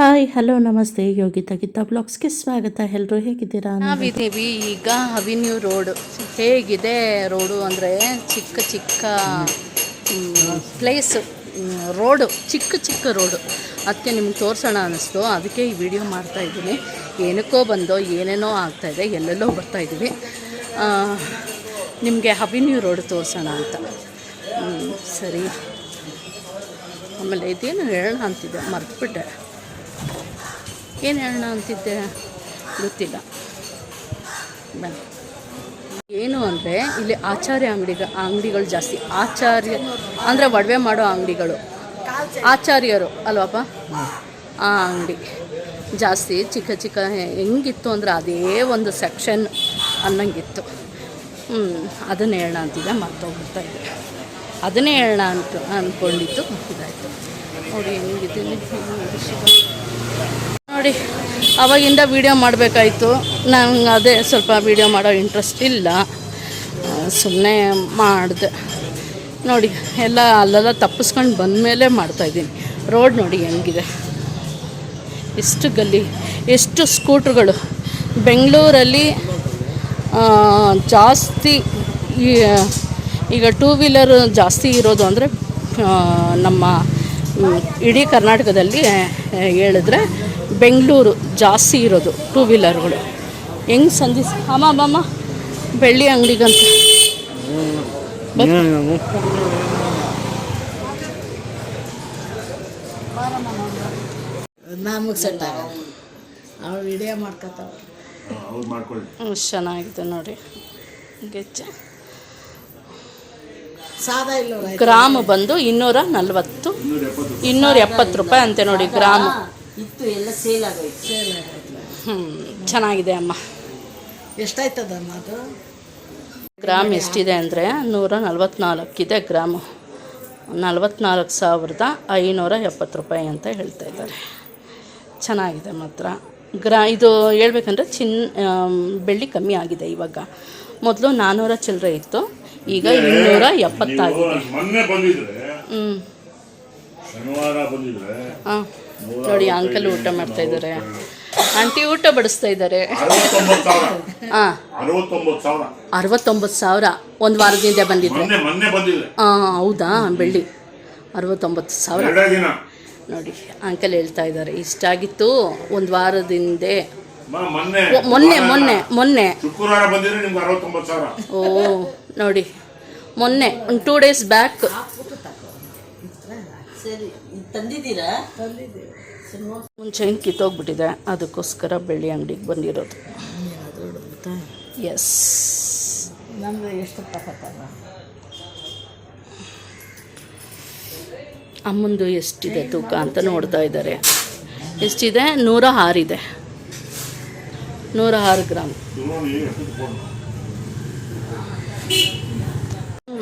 Hi, hello, ನಮಸ್ತೆ. ಯೋಗಿತಾ ಗೀತಾ ಬ್ಲಾಗ್ಸ್ಗೆ ಸ್ವಾಗತ. ಎಲ್ಲರೂ ಹೇಗಿದ್ದೀರಾ? ನಾವಿದ್ದೀವಿ ಈಗ ಅವಿನ್ಯೂ ರೋಡು ಹೇಗಿದೆ ರೋಡು ಅಂದರೆ ಚಿಕ್ಕ ಚಿಕ್ಕ ಪ್ಲೇಸು ರೋಡು, ಚಿಕ್ಕ ಚಿಕ್ಕ ರೋಡು. ಅದಕ್ಕೆ ನಿಮ್ಗೆ ತೋರಿಸೋಣ ಅನ್ನಿಸ್ತು ಅದಕ್ಕೆ ಈ ವಿಡಿಯೋ ಮಾಡ್ತಾ ಇದ್ದೀನಿ. ಏನಕ್ಕೋ ಬಂದೋ, ಏನೇನೋ ಆಗ್ತಾಯಿದೆ ಎಲ್ಲೆಲ್ಲೋ ಬರ್ತಾಯಿದ್ದೀವಿ ನಿಮಗೆ ಅವಿನ್ಯೂ ರೋಡ್ ತೋರಿಸೋಣ ಅಂತ. ಸರಿ. ಆಮೇಲೆ ಇದೇನು ಹೇಳೋಣ ಅಂತಿದ್ದೆ, ಮರ್ತ್ಬಿಟ್ಟೆ. ಏನು ಹೇಳೋಣ ಅಂತಿದ್ದೆ? ಗೊತ್ತಿಲ್ಲ. ಏನು ಅಂದರೆ, ಇಲ್ಲಿ ಆಚಾರ್ಯ ಅಂಗಡಿಗ, ಅಂಗಡಿಗಳು ಜಾಸ್ತಿ. ಆಚಾರ್ಯ, ಅಂದರೆ ಒಡವೆ ಮಾಡೋ ಅಂಗಡಿಗಳು. ಆಚಾರ್ಯರು, ಅಲ್ವಪ್ಪ? ಆ ಅಂಗಡಿ. ಜಾಸ್ತಿ ಚಿಕ್ಕ ಚಿಕ್ಕ ಹೆಂಗಿತ್ತು ಅಂದರೆ ಅದೇ ಒಂದು ಸೆಕ್ಷನ್ ಅನ್ನಂಗಿತ್ತು. ಹ್ಞೂ ಅದನ್ನೇ ಹೇಳೋಣ ಅಂತಿದ್ದೆ, ಮರ್ತೋಗ್ಬಿಡ್ತಾ ಇದ್ದೆ. ಅದನ್ನೇ ಹೇಳೋಣ ಅಂತ ಅಂದ್ಕೊಂಡಿದ್ದು ಇದಾಯಿತು ನೋಡಿ, ಹೆಂಗಿದ್ದೀನಿ. ನೋಡಿ, ಅವಾಗಿಂದ ವೀಡಿಯೋ ಮಾಡಬೇಕಾಯ್ತು. ನಂಗೆ ಅದೇ ಸ್ವಲ್ಪ ವೀಡಿಯೋ ಮಾಡೋ ಇಂಟ್ರೆಸ್ಟ್ ಇಲ್ಲ. ಸುಮ್ಮನೆ ಮಾಡಿದೆ. ನೋಡಿ, ಎಲ್ಲ ಅಲ್ಲೆಲ್ಲ ತಪ್ಪಿಸ್ಕೊಂಡು ಬಂದಮೇಲೆ ಮಾಡ್ತಾಯಿದ್ದೀನಿ ರೋಡ್ ನೋಡಿ ಹೆಂಗಿದೆ. ಎಷ್ಟು ಗಲ್ಲಿ, ಎಷ್ಟು ಸ್ಕೂಟ್ರ್ಗಳು. ಬೆಂಗಳೂರಲ್ಲಿ ಜಾಸ್ತಿ ಈಗ ಟೂ ವೀಲರ್ ಜಾಸ್ತಿ ಇರೋದು ಅಂದರೆ ನಮ್ಮ ಇಡೀ ಕರ್ನಾಟಕದಲ್ಲಿ ಹೇಳಿದ್ರೆ ಬೆಂಗಳೂರು ಜಾಸ್ತಿ ಇರೋದು ಟೂ ವೀಲರ್ಗಳು ಹೆಂಗೆ ಸಂಧಿಸ್ ಅಮ್ಮ ಅಮ್ಮಮ್ಮ ಬೆಳ್ಳಿ ಅಂಗಡಿಗಂತ. ನಮಗೆ ಸೆಟ್ ಆಗಲ್ಲ. ವಿಡಿಯೋ ಮಾಡ್ಕೊತಾವ ಅವ್ರು ಮಾಡ್ಕೊಳ್ಳಿ. ಚೆನ್ನಾಗಿದೆ ನೋಡಿ. ಗೆಜ್ಜೆ. ಗ್ರಾಮ್ ಬಂದು ಇನ್ನೂರ ನಲ್ವತ್ತು ಇನ್ನೂರ ಎಪ್ಪತ್ತು ರೂಪಾಯಿ ಅಂತೆ ನೋಡಿ ಗ್ರಾಮ್. ಇತ್ತು ಎಲ್ಲ ಸೇಲ್ ಆಗೋಯ್ತು. ಸೇಲ್ ಆಗೋಯ್ತು. ಹ್ಞೂ ಚೆನ್ನಾಗಿದೆ ಅಮ್ಮ. ಎಷ್ಟಾಯ್ತದಮ್ಮ ಅದು? ಗ್ರಾಮ್ ಎಷ್ಟಿದೆ ಅಂದರೆ ನೂರ ನಲ್ವತ್ನಾಲ್ಕಿದೆ ಗ್ರಾಮು. ನಲ್ವತ್ನಾಲ್ಕು ಸಾವಿರದ ಐನೂರ ಎಪ್ಪತ್ತು ರೂಪಾಯಿ ಅಂತ ಹೇಳ್ತಾ ಇದ್ದಾರೆ. ಚೆನ್ನಾಗಿದೆ ಮಾತ್ರ. ಗ್ರಾ ಇದು ಹೇಳ್ಬೇಕಂದ್ರೆ ಚಿನ್ ಆಮ್, ಬೆಳ್ಳಿ ಕಮ್ಮಿ ಆಗಿದೆ ಇವಾಗ. ಮೊದಲು ನಾನ್ನೂರ ಚಿಲ್ಲರೆ ಇತ್ತು ಈಗ ಇನ್ನೂರ ಎಪ್ಪತ್ತಾಗಿದೆ. ಮೊನ್ನೆ ಬಂದಿದ್ರೆ ಹ್ಞೂ ಹಾಂ. ನೋಡಿ ಅಂಕಲ್ ಊಟ ಮಾಡ್ತಾ ಇದ್ದಾರೆ ಆಂಟಿ ಊಟ ಬಡಿಸ್ತಾ ಇದ್ದಾರೆ ಅರವತ್ತೊಂಬತ್ತು ಸಾವಿರ ಹಾಂ. ಅರವತ್ತೊಂಬತ್ತು ಸಾವಿರ. ಒಂದು ವಾರದಿಂದ ಬಂದಿದ್ರು. ಹಾಂ ಹೌದಾ? ಬೆಳ್ಳಿ. ಅರವತ್ತೊಂಬತ್ತು ಸಾವಿರ. ನೋಡಿ ಅಂಕಲ್ ಹೇಳ್ತಾ ಇದ್ದಾರೆ ಇಷ್ಟಾಗಿತ್ತು ಒಂದು ವಾರದಿಂದ. ಮೊನ್ನೆ. ಮೊನ್ನೆ ಮೊನ್ನೆ ಓ ನೋಡಿ. ಮೊನ್ನೆ ಒಂದು ಟೂ ಡೇಸ್ ಬ್ಯಾಕ್ ಸರಿ ತಂದಿದ್ದೀರಾ? ಮುಂಚೆ ಹಿಂಗೆ ಕಿತ್ತೋಗ್ಬಿಟ್ಟಿದೆ. ಅದಕ್ಕೋಸ್ಕರ ಬೆಳ್ಳಿ ಅಂಗಡಿಗೆ ಬಂದಿರೋದು. ಎಸ್ ನಮ್ಗೆ ಎಷ್ಟು ತಗೋತಾರ ಅಮ್ಮಂದು ಎಷ್ಟಿದೆ ತೂಕ ಅಂತ ನೋಡ್ತಾ ಇದ್ದಾರೆ. ಎಷ್ಟಿದೆ? ನೂರ ಆರಿದೆ. ನೂರ ಆರು ಗ್ರಾಮ್.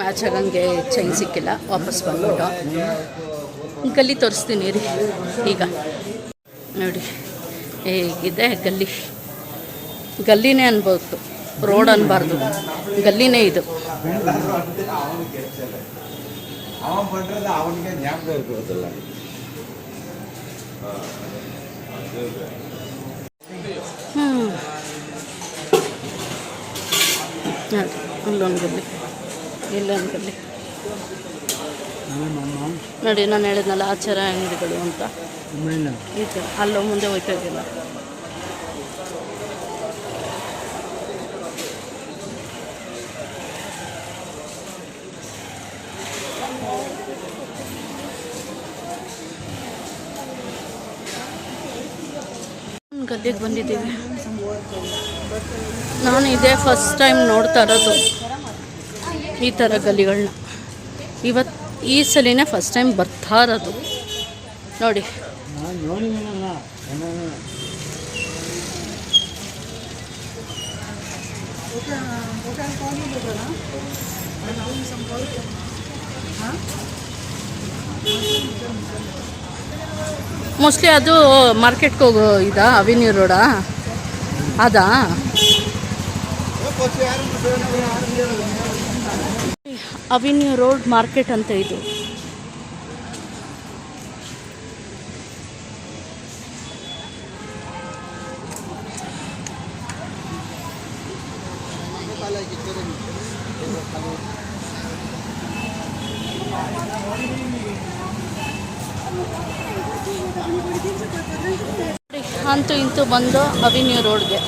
ಮ್ಯಾಚ್ ಆಗಂಗೆ ಚೈನ್ ಸಿಕ್ಕಿಲ್ಲ. ವಾಪಸ್ ಬಂದ್ಬಿಟ್ಟು. ಗಲ್ಲಿ ತೋರಿಸ್ತೀನಿ ರೀ. ಈಗ. ನೋಡಿ. ಹೇಗಿದೆ? ಗಲ್ಲಿ. ಗಲ್ಲಿನೇ ಅನ್ಬೋದು. ರೋಡ್ ಅನ್ನಬಾರ್ದು ಗಲ್ಲಿನೇ ಇದು. ಹ್ಞೂ ಇಲ್ಲೊಂದು ಅಲ್ಲೊಂದು ಗಲ್ಲಿ. ಇಲ್ಲೊಂದು ಗಲ್ಲಿ. ನೋಡಿ ನಾನು ಹೇಳಿದ್ನಲ್ಲ ಆಚಾರ ಅಂಗಡಿಗಳು ಅಂತ. ಈ ಥರ ಅಲ್ಲೋ ಮುಂದೆ ಹೋಯ್ತಾ ಇದ್ದಿಲ್ಲ ಗದ್ದೆಗೆ ಬಂದಿದ್ದೀವಿ. ನಾನು ಇದೇ ಫಸ್ಟ್ ಟೈಮ್ ನೋಡ್ತಾ ಇರೋದು ಈ ಥರ ಗಲ್ಲಿಗಳನ್ನ ಇವತ್ತು ಈ ಸಲಿನೇ ಫಸ್ಟ್ ಟೈಮ್ ಬರ್ತಾ ಇರೋದು ನೋಡಿ. ಮೋಸ್ಟ್ಲಿ ಅದು ಮಾರ್ಕೆಟ್ಗೆ ಹೋಗೋ ಇದಾ ಅವಿನ್ಯೂ ರೋಡಾ ಅದಾ? ಅವಿನ್ಯೂ ರೋಡ್ ಮಾರ್ಕೆಟ್ ಅಂತ ಇದು. ಅಂತೂ ಇಂತೂ ಬಂದು ಅವಿನ್ಯೂ ರೋಡ್ಗೆ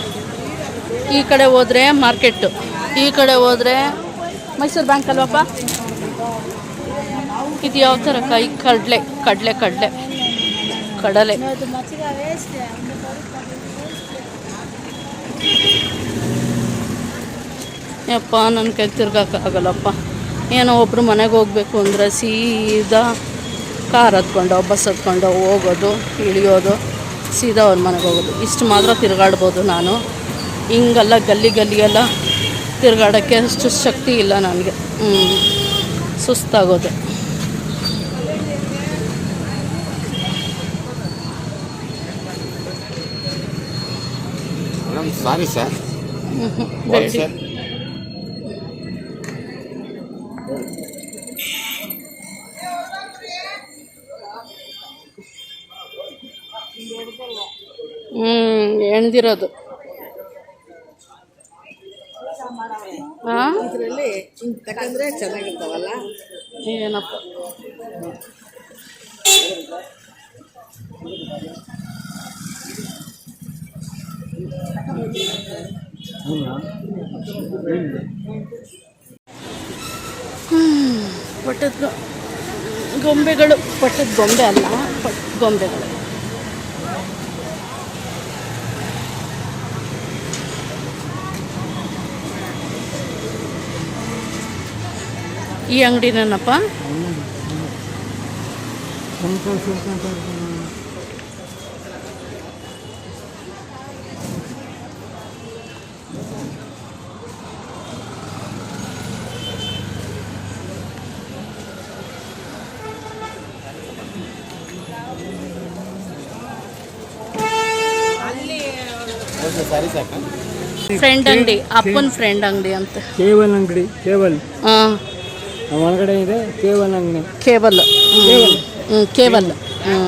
ಈ ಕಡೆ ಹೋದರೆ ಮಾರ್ಕೆಟ್ಟು ಈ ಕಡೆ ಹೋದರೆ ಮೈಸೂರು ಬ್ಯಾಂಕ್ ಅಲ್ವಪ್ಪ ಇದು ಯಾವ ಥರ ಕೈ ಕಡಲೆ ಕಡಲೆ ಕಡಲೆ ಕಡಲೆ. ಯಪ್ಪ ನನ್ನ ಕೈ ತಿರ್ಗಕ್ಕಾಗಲ್ಲಪ್ಪ ಏನೋ ಒಬ್ಬರು ಮನೆಗೆ ಹೋಗ್ಬೇಕು ಅಂದರೆ ಸೀದಾ ಕಾರ್ ಹತ್ಕೊಂಡು, ಬಸ್ ಹತ್ಕೊಂಡು ಹೋಗೋದು, ಇಳಿಯೋದು, ಸೀದಾ ಅವ್ರ ಮನೆಗೆ ಹೋಗೋದು. ಇಷ್ಟು ಮಾತ್ರ ತಿರುಗಾಡ್ಬೋದು ನಾನು. ಹಿಂಗೆಲ್ಲ ಗಲ್ಲಿ ಗಲ್ಲಿಗೆಲ್ಲ ತಿರುಗಾಡೋಕ್ಕೆ ಅಷ್ಟು ಶಕ್ತಿ ಇಲ್ಲ ನನಗೆ. ಹ್ಞೂ ಸುಸ್ತಾಗೋದೆ. ಸಾರಿ ಸರ್ ಹ್ಞೂ ಎಣ್ದಿರೋದು. ಇದರಲ್ಲಿ ತಗೊಂಡ್ರೆ ಚೆನ್ನಾಗಿರ್ತಾವಲ್ಲ? ಏನಪ್ಪ. ಪಟ್ಟದ ಗೊಂಬೆಗಳು. ಪಟ್ಟದ ಗೊಂಬೆ ಅಲ್ಲ ಪಟ್ ಗೊಂಬೆಗಳು ಈ ಅಂಗಡಿನಪ್ಪ ಫ್ರೆಂಡ್ ಅಂಗಡಿ ಅಪ್ಪನ ಫ್ರೆಂಡ್ ಅಂಗಡಿ ಅಂತ. ಕೇವಲ್ ಅಂಗಡಿ ಕೇವಲ್. ಹಾಂ ಒಳಗಡೆ ಇದೆ ಕೇವಲ್ ಅಂಗಡಿ. ಕೇಬಲ್. ಹ್ಞೂ ಕೇಬಲ್. ಹ್ಞೂ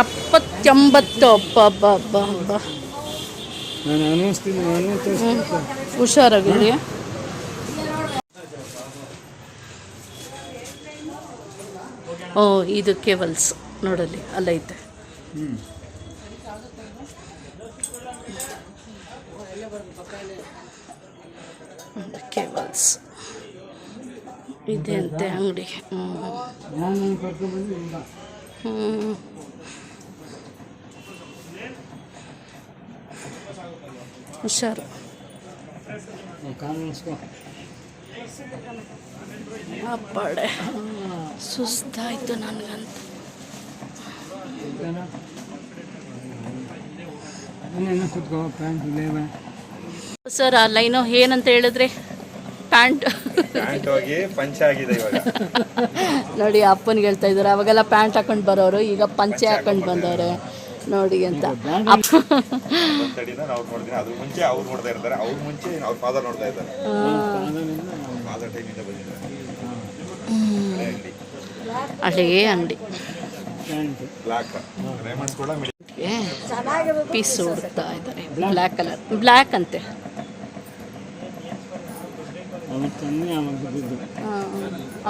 ಎಪ್ಪತ್ತೊಂಬತ್ತು. ಅಬ್ಬ ಅಬ್ಬ ಅಬ್ಬ ಅಬ್ಬ ಹುಷಾರಾಗಿರಿ. ಓ ಇದು ಕೇಬಲ್ಸ್. ನೋಡಲಿ ಅಲ್ಲೈತೆ. ಕೇಬಲ್ಸ್ ಇದೆ ಅಂತೆ ಅಂಗಡಿ ಹ್ಞೂ ಹುಷಾರು ಅಪ್ಪಾಡೆ ಸುಸ್ತಾಯ್ತು ನನಗಂತ ಸರ್ ಆ ಲೈನು ಏನಂತ ಹೇಳಿದ್ರಿ ಪ್ಯಾಂಟ್. ಪ್ಯಾಂಟ್ ಹೋಗಿ ಪಂಚೆ ಆಗಿದೆ ಇವಾಗ. ನೋಡಿ ಅಪ್ಪನಿಗೆ ಹೇಳ್ತಾ ಇದ್ದಾರೆ. ಅವಾಗೆಲ್ಲ ಪ್ಯಾಂಟ್ ಹಾಕೊಂಡು ಬರೋರು ಈಗ ಪಂಚೆ ಹಾಕೊಂಡು ಬಂದವ್ರೆ. ನೋಡಿ ಅಂತ. ಮುಂಚೆ ಅವ್ರು ನೋಡ್ತಾ ಇರ್ತಾರೆ. ಅವ್ರ ಮುಂಚೆ ಅವ್ರ ಫಾದರ್ ನೋಡ್ತಾ ಇದ್ದಾರೆ. ಫಾದರ್ ಟೈಮಿಂದ ಬಂದಿದ್ದಾರೆ. ಹಳೇ ಅಂಗಡಿ. ಪೀಸ್ ಹುಡುಕ್ತಾ ಇದ್ದಾರೆ. ಬ್ಲ್ಯಾಕ್ ಕಲರ್ ಬ್ಲ್ಯಾಕ್ ಅಂತೆ.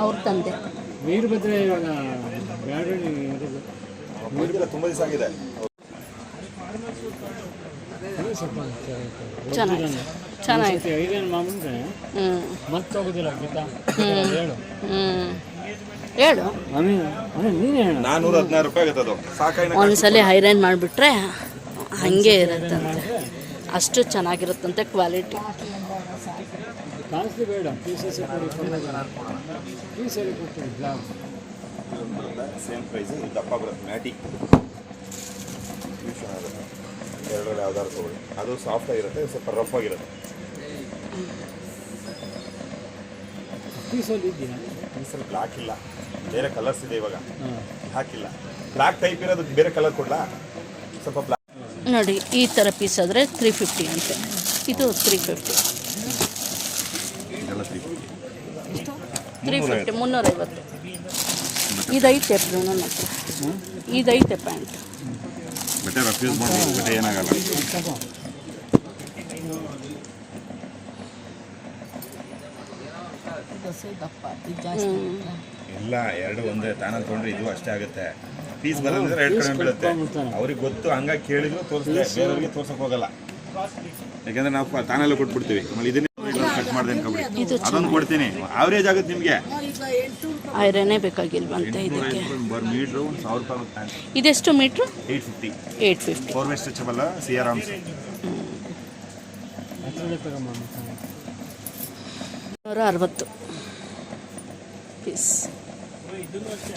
ಅವ್ರ ತಂದೆ. ವೀರಭದ್ರ ಇವಾಗ ತುಂಬಾ ದಿವಸ ಆಗಿದೆ. ಚೆನ್ನಾಗಿದೆ ಚೆನ್ನಾಗಿದೆ ಗೀತಾ ಹೇಳು. ಹ್ಞೂ ಹೇಳು. ಆಮೇಲೆ ನೀನೇ ಹೇಳು. ನಾನೂರ ಹದಿನಾರು ರೂಪಾಯಿ ಆಗುತ್ತೆ ಅದು. ಸಾಕಾಗಿ ಒಂದ್ಸಲಿ ಹೈರೈನ್ ಮಾಡಿಬಿಟ್ರೆ ಹಾಗೆ ಇರುತ್ತಂತೆ. ಅಷ್ಟು ಚೆನ್ನಾಗಿರುತ್ತಂತೆ ಕ್ವಾಲಿಟಿ. ಕಾಣಿಸ್ಲಿ ಬೇಡ ಪೀಸಸ್ ಕೊಡಿ ಪೀಸಲ್ಲಿ ಕೊಟ್ಟು ಬ್ಲಾಕ್ ಸೇಮ್ ಪ್ರೈಸ್ ದಪ್ಪ ಬರುತ್ತೆ ಮ್ಯಾಟಿ. ಎರಡರಲ್ಲಿ ಯಾವ್ದಾದ್ರು ತಗೊಳ್ಳಿ. ಅದು ಸಾಫ್ಟ್ ಆಗಿರುತ್ತೆ ಇದು ಸ್ವಲ್ಪ ರಫ್ ಆಗಿರುತ್ತೆ. ಪೀಸಲ್ಲಿ ಇದೆಯಾ ಪೀಸಲ್ಲಿ ಬ್ಲಾಕ್ ಇಲ್ಲ. ಬೇರೆ ಕಲರ್ಸ್ ಇದೆ ಇವಾಗ. ಹಾಕಿಲ್ಲ. ಬ್ಲಾಕ್ ಇಲ್ಲ ಬ್ಲಾಕ್ ಟೈಪ್ ಇರೋದು ಬೇರೆ ಕಲರ್ ಕೊಡ್ಲಾ? ಸ್ವಲ್ಪ ಬ್ಲಾಕ್ ನೋಡಿ ಈ ಥರ ಪೀಸ್ ಆದರೆ ತ್ರೀ ಫಿಫ್ಟಿ ಅಂತೆ. ಇದು ತ್ರೀ ಫಿಫ್ಟಿ ಇದೆಲ್ಲ ತ್ರೀ ತ್ರೀ ಫಿಫ್ಟಿ ಮುನ್ನೂರೈವತ್ತು. ಇದೈತೆ ನನ್ನ ಹತ್ರ. ಇದೈತೆ ಪ್ಯಾಂಟ್. ಬಟ್ಟೆ ರಫ್ ಯೂಸ್ ಮಾಡ್ಬೋದು ಬಟ್ಟೆ ಏನಾಗಲ್ಲ. ಇಲ್ಲ ಎರಡು ಒಂದೇ ತಾನಲ್ಲಿ ತೊಗೊಂಡ್ರೆ ಇದು ಅಷ್ಟೇ ಆಗುತ್ತೆ. ಪೀಸ್ ಬರೋದ್ರೆ ಎರಡು ಕಡೆ ಬೀಳುತ್ತೆ. ಅವ್ರಿಗೆ ಗೊತ್ತು ಹಂಗಾಗಿ ಕೇಳಿದ್ರು ತೋರಿಸ್ತಾರೆ ಬೇರೆಯವ್ರಿಗೆ ತೋರ್ಸಕ್ ಹೋಗಲ್ಲ. ಯಾಕಂದ್ರೆ ನಾವು ತಾನೆಲ್ಲ ಕೊಟ್ಬಿಡ್ತೀವಿ. ಆಮೇಲೆ ಇದನ್ನೇ ಕಟ್ ಮಾಡ್ದೆ ಅನ್ಕೊಬಿಡಿ ಅದೊಂದು ಕೊಡ್ತೀನಿ. ಆವ್ರೇಜ್ ಆಗುತ್ತೆ ನಿಮಗೆ. ಐರನ್ನೇ ಬೇಕಾಗಿಲ್ವಂತೆ ಇದಕ್ಕೆ. ಬರ್ ಮೀಟ್ರು ಒಂದು ಸಾವಿರ ರೂಪಾಯಿ ಆಗುತ್ತೆ. ಇದೆಷ್ಟು metre eight fifty. Eight fifty. Four way ಸ್ಟ್ರೆಚಬಲ್ಲ C R arms ನೂರ ಅರವತ್ತು. Piece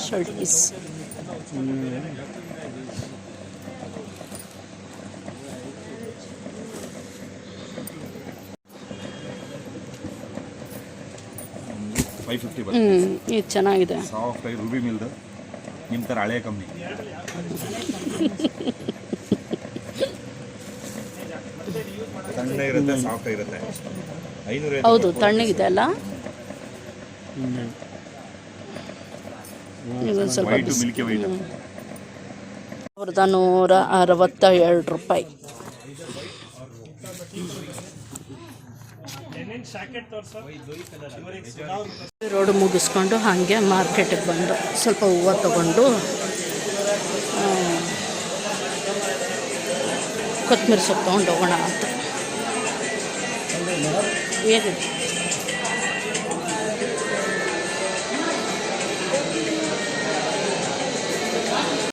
shirt piece five fifty ಬರುತ್ತೆ. ಹ್ಞೂ ಇದು ಚೆನ್ನಾಗಿದೆ. ಸಾಫ್ಟ್ ಆಗಿ ರೂಬಿ ಮಿಲ್ದು. ನಿಮ್ಮ ಥರ ಹಳೆ ಕಂಪ್ನಿ ತಣ್ಣಗಿರುತ್ತೆ ಸಾಫ್ಟ್ ಆಗಿರುತ್ತೆ ಐನೂರ ಹೌದು ತಣ್ಣಗಿದೆ ಅಲ್ಲ? ಇದೊಂದು ಸ್ವಲ್ಪ ಬಿಸಿ ಸಾವಿರದ ನೂರ ಅರವತ್ತ ಎರಡು ರೂಪಾಯಿ. ರೋಡ್ ಮುಗಿಸ್ಕೊಂಡು ಹಾಗೆ ಮಾರ್ಕೆಟಿಗೆ ಬಂದು ಸ್ವಲ್ಪ ಹೂವು ತಗೊಂಡು ಕೊತ್ತಂಬರಿ ಸೊಪ್ಪು ತೊಗೊಂಡು ಹೋಗೋಣ ಅಂತ. ಏನಿದೆ